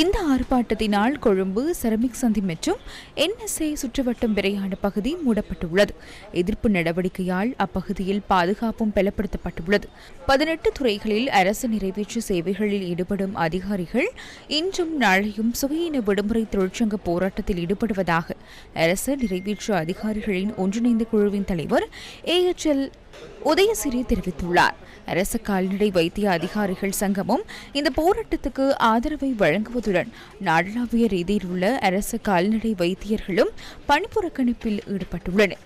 இந்த ஆர்ப்பாட்டத்தினால் கொழும்பு செரமிக் சந்தி மற்றும் என்எஸ்ஏ சுற்றுவட்டம் விரையான பகுதி மூடப்பட்டுள்ளது. எதிர்ப்பு நடவடிக்கையால் அப்பகுதியில் பாதுகாப்பும் பலப்படுத்தப்பட்டுள்ளது. பதினெட்டு துறைகளில் அரசு நிறைவேற்று சேவைகளில் ஈடுபடும் அதிகாரிகள் இன்றும் நாளையும் சுகையின விடுமுறை தொழிற்சங்க போராட்டத்தில் ஈடுபடுவதாக அரசு நிறைவேற்று அதிகாரிகளின் ஒன்றிணைந்த குழுவின் தலைவர் ஏஎச்எல் உதயசிறி தெரிவித்துள்ளார். அரசு கால்நடை வைத்திய அதிகாரிகள் சங்கமும் இந்த போராட்டத்துக்கு ஆதரவை வழங்குவதுடன் நாடளாவிய ரீதியில் உள்ள அரசு கால்நடை வைத்தியர்களும் பணிப்புறக்கணிப்பில் ஈடுபட்டுள்ளனர்.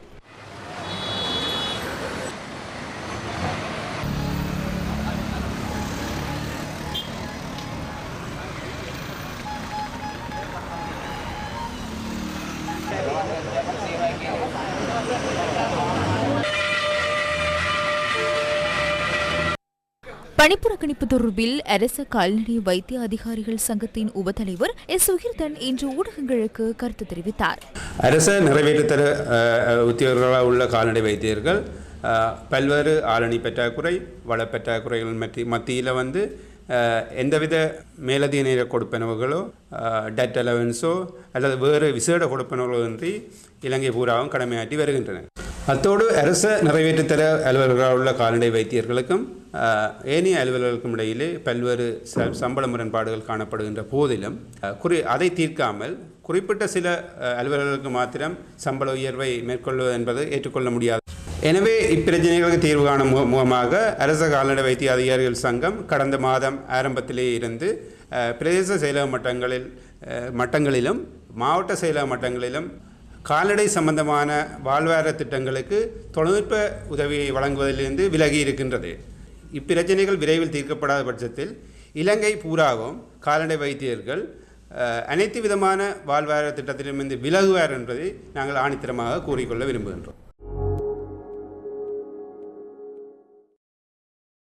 பணிப்புறக்கணிப்பு தொடர்பில் அரச கால்நடை வைத்திய அதிகாரிகள் சங்கத்தின் உபத்தலைவர் எஸ். சுகிர்தன் இன்று ஊடகங்களுக்கு கருத்து தெரிவித்தார். அரச நிறைவேற்றுத்தர உத்தியோகர்களாக உள்ள கால்நடை வைத்தியர்கள் பல்வேறு ஆளணி பற்றாக்குறை வள பற்றாக்குறைகள் மத்தியில் வந்து எந்தவித மேலதிக நேர கொடுப்பனவுகளோ டெட் அலவன்ஸோ அல்லது வேறு விசேட கொடுப்பனவுகளோ இன்றி இலங்கை பூராவும் கடமையாற்றி வருகின்றனர். அத்தோடு அரச நிறைவேற்றுத்தர அலுவலர்களாக உள்ள கால்நடை வைத்தியர்களுக்கும் ஏனைய அலுவலர்களுக்கும் இடையிலே பல்வேறு ச- சம்பள முரண்பாடுகள் காணப்படுகின்ற போதிலும் குறி அதை தீர்க்காமல் குறிப்பிட்ட சில அலுவலர்களுக்கு மாத்திரம் சம்பள உயர்வை மேற்கொள்வது என்பது ஏற்றுக்கொள்ள முடியாது. எனவே இப்பிரச்சனைகளுக்கு தீர்வு காணும் மு- முகமாக அரச கால்நடை வைத்திய அதிகாரிகள் சங்கம் கடந்த மாதம் ஆரம்பத்திலே இருந்து பிரதேச செயலக மட்டங்களில் மட்டங்களிலும் மாவட்ட செயலக மட்டங்களிலும் கால்நடை சம்பந்தமான வாழ்வாதார திட்டங்களுக்கு தொழில்நுட்ப உதவியை வழங்குவதிலிருந்து விலகி இருக்கின்றது இப்பிரச்சனைகள் விரைவில் தீர்க்கப்படாத பட்சத்தில் இலங்கை பூராவும் கால்நடை வைத்தியர்கள் அனைத்து விதமான வாழ்வாதார திட்டத்திலிருந்து விலகுவார் என்பதை நாங்கள் ஆணித்தரமாக கூறிக்கொள்ள விரும்புகின்றோம்.